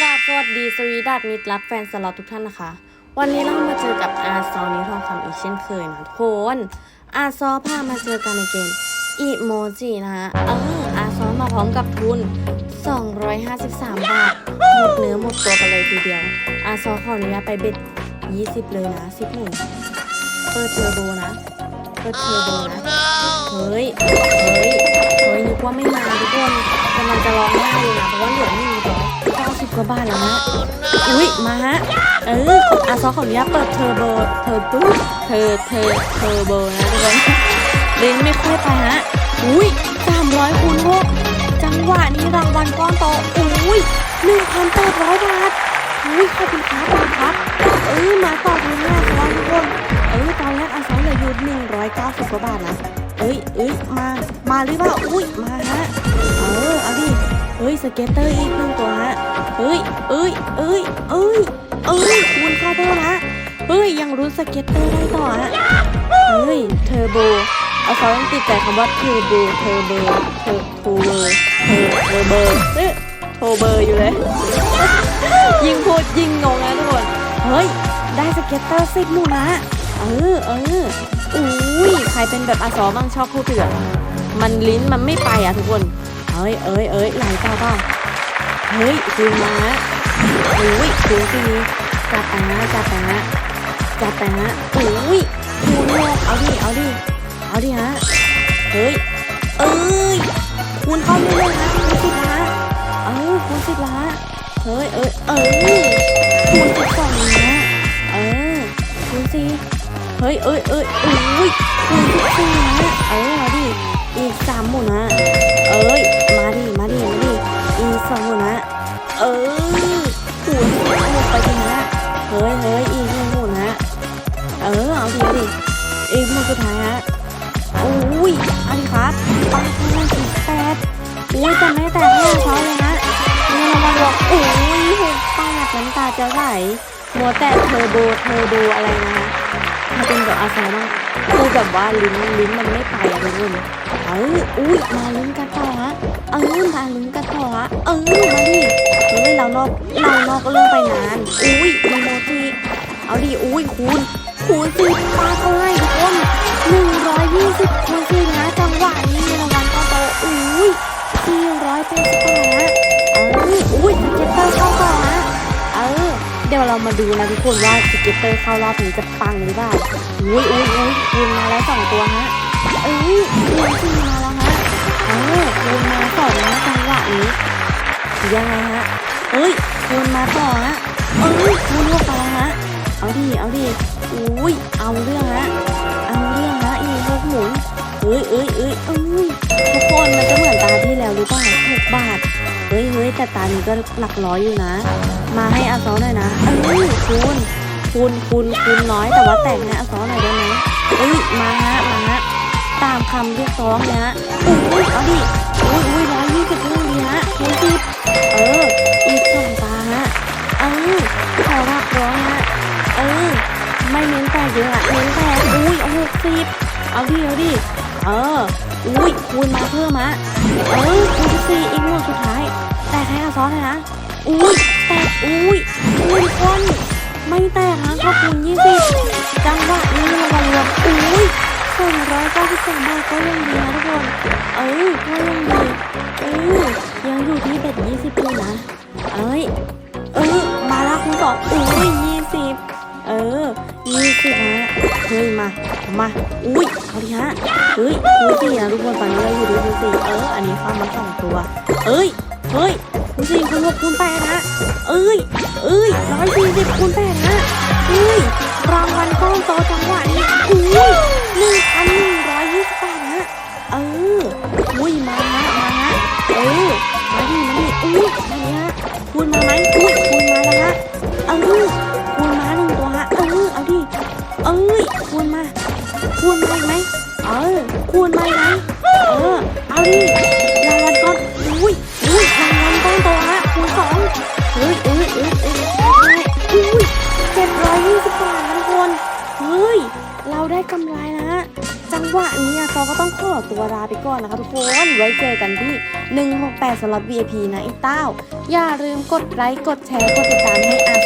กราบสวัสดีสวีดัตมิตรรักแฟนสล็อตทุกท่านนะคะ วันนี้เรามาเจอกับอาซอนิทองคำอีกเช่นเคยนะทุกคนอาซอพามาเจอกันในเกมอีโมจินะฮะเอออาซอมาพร้อมกับทุน 253 บาท หมดเนื้อหมดตัวกันเลยทีเดียว อาซอขออนุญาตไปเบ็ด 20 เลยนะ10หมุนเปิดเทอร์โบนะเปิดเทอร์โบนะเฮ้ยเฮ้ยเฮ้ยนึกว่าไม่มาทุกคนกำลังจะร้องไห้เลยนะเพราะว่าเหลือไม่ เก้าสิบกว่าบาทแล้วนะอุ้ยมาฮะ เอออาซอขออนุญาตเปิดเทอร์โบ เทอร์โบเทอร์เทอร์เทอร์โบนะทุกคนลิ้นไม่ค่อยไปฮะ อุ้ยสามร้อยคูณหกจังหวะนี้รางวัลก้อนโตอุ้ยหนึ่งพันแปดร้อยบาทอุ้ยขอบคุณครับขอบคุณครับ เออมาต่อทีหน้าครับทุกคน เออตอนแรกอาซอเหลืออยู่หนึ่งร้อยเก้าสิบกว่าบาทนะ เอ้ยเอ้ยมา มาหรือเปล่า อุ้ยมาฮะเออเอาดิเฮ้ยสเก็ตเตอร์อีกหนึ่งตัวฮะเฮ้ยเอ้ยเอ้ยเอ้ยเอ้ยคูณเข้าเพิ่มฮะเฮ้ยยังรุ้นสเก็ตเตอร์ได้ต่อฮะเฮ้ยเทอร์โบเอาเขายังติดใจคำว่าเทอร์โบเทอร์โบเทอร์โทเบอร์เทอร์เทอร์เบอร์เอ๊ะโทเบอร์อยู่เลย ยิงพูดยิงงงนะทุกคนเฮ้ยได้สเก็ตเตอร์สิบหมู่นะเออเอออุ้ยใครเป็นแบบอาซอบ้างชอบพูดเถื่อนมันลิ้นมันไม่ไปอะทุกคน อ้ยเอ้ยเอ้ยไหลเปล่าเปล่าเฮ้ยคืนมาอุ้ยคืนสิจัดไปะจัดไปะจัดไปนะอุ้ยคูณโลกเอาดิเอาดิเอาดิฮะเฮ้ยเอ้ยคูณเข้าเรื่อยนะคูณสิบนะเออคูณสิบละเฮ้ยเอ้ยเอ้ยคูณสิบสองนะเออคูณสี่เฮ้ยเอ้ยเอ้ยอุ้ยคูณสิบสี่นะ ยเฮ้ยอีกหนึ่งหมุนฮะ เออเอาดิดิอีกหมุนสุดท้ายฮะโอ้ยอาดิครับปังปังสิบแปดอุ้ยแต่ไม่แต่ห้าเขาเลยนะเงินรางวัลบอกโอ้ยหกแปดน้ำตาจะไหลมัวแต่เทอร์โบเทอร์โบอะไรนะฮะถ้าเป็นแบบอาซาบ้าง คือแบบว่าลิ้นลิ้นมันไม่ไปอะทุกคนเอออุ้ยมาลุ้นกันต่อฮะเออมาลุ้นกันต่อฮะเออมาดิเฮ้ยเรานอกเรานอกเรื่องไปนาน อุ้ยมีโมจิเอาดิอุ้ยคูณคูณสิปาเขาให้ทุกคนหนึ่งร้อยยี่สิบคูณสินะจังหวะนี้รางวัลก้อนโตอุ้ยสี่ร้อยเป็นสิบแปด ยวเรามาดูนะทุกคนว่าสเก็ตเตอร์เข้ารอบนี้จะปังหรือเปล่าอุ้ยอุ้ยอุ้ยคูณมาแล้วสองตัวฮะเอ้ยคูณสี่มาแล้วฮะเออคูณมาสองนะจังหวะนี้ยังไงฮะเอ้ยคูณมาต่อฮะเอ้ยคูณลงไปแล้วฮะเอาดิเอาดิอุ้ยเอาเรื่องฮะเอาเรื่องฮะอีกหกหมุนเอ้ยเอ้ยเอ้ยเอ้ยทุกคนมันจะเหมือนตาที่แล้วหรือเปล่าหกบาทเฮ้ยเฮ้ยแต่ตานี้ก็หลักร้อยอยู่นะ มาให้อาซอหน่อยนะเอ้ยคูณคูณคูณคูณน้อยแต่ว่าแต่งให้อาซอหน่อยได้ไหมเอ้ยมาฮะมาฮะตามคำเรียกร้องเลยฮะอุ้ยเอาดิอุ้ยอุ้ยร้อยยี่สิบเรื่องดีฮะคูณสิบเอออีกสองตาฮะเออขอรับร้อยฮะเออไม่เน้นแต่เยอะอะเน้นแต่อุ้ยหกสิบเอาดิเอาดิเอออุ้ยคูณมาเพิ่มฮะเออคูณสี่อีกหมวดสุดท้าย แต่ให้อาซอสเลยนะ อุ้ยแตกอุ้ยอุ้ยคนไม่แตกนะก็คูณยี่สิบจังหวะนี้รางวัลรวมอุ้ยสองร้อยเก้าสิบสองบาทก็ยังดีนะทุกคนเออก็ยังดีเออยังอยู่ที่เบ็ดยี่สิบอยู่นะเอ้ยเออมาแล้วคูณสองอุ้ยยี่สิบเออยี่สิบฮะเฮ้ยมา มา อุ้ยเอาดิฮะเฮ้ยคูณสี่นะทุกคนตอนนี้เราอยู่ที่คูณสี่เออ อันนี้เข้ามาสองตัว เอ้ย เฮ้ยคูณสี่คูณหกคูณแปดนะเอ้ย เอ้ยร้อยสี่สิบคูณแปดนะเอ้ย รางวัลก้อนโตจังหวะนี้อุ้ยหนึ่งพันหนึ่งร้อยยี่สิบบาทนะเอออุ้ยมาฮะมาฮะเออมาดิมาดิอุ้ยมาฮะคูณมาไหมอุ้ยคูณมาแล้วฮะเออคูณมาหนึ่งตัวฮะเออเอาดิเอ้ยคูณมาคูณมาไหมเออคูณมาไหม วันนี้อาก็ต้องขอตัวลาไปก่อนนะคะทุกคน ไว้เจอกันที่ 168สำหรับ VIP นะไอ้เต้า อย่าลืมกดไลค์ กดแชร์ กดติดตามให้อา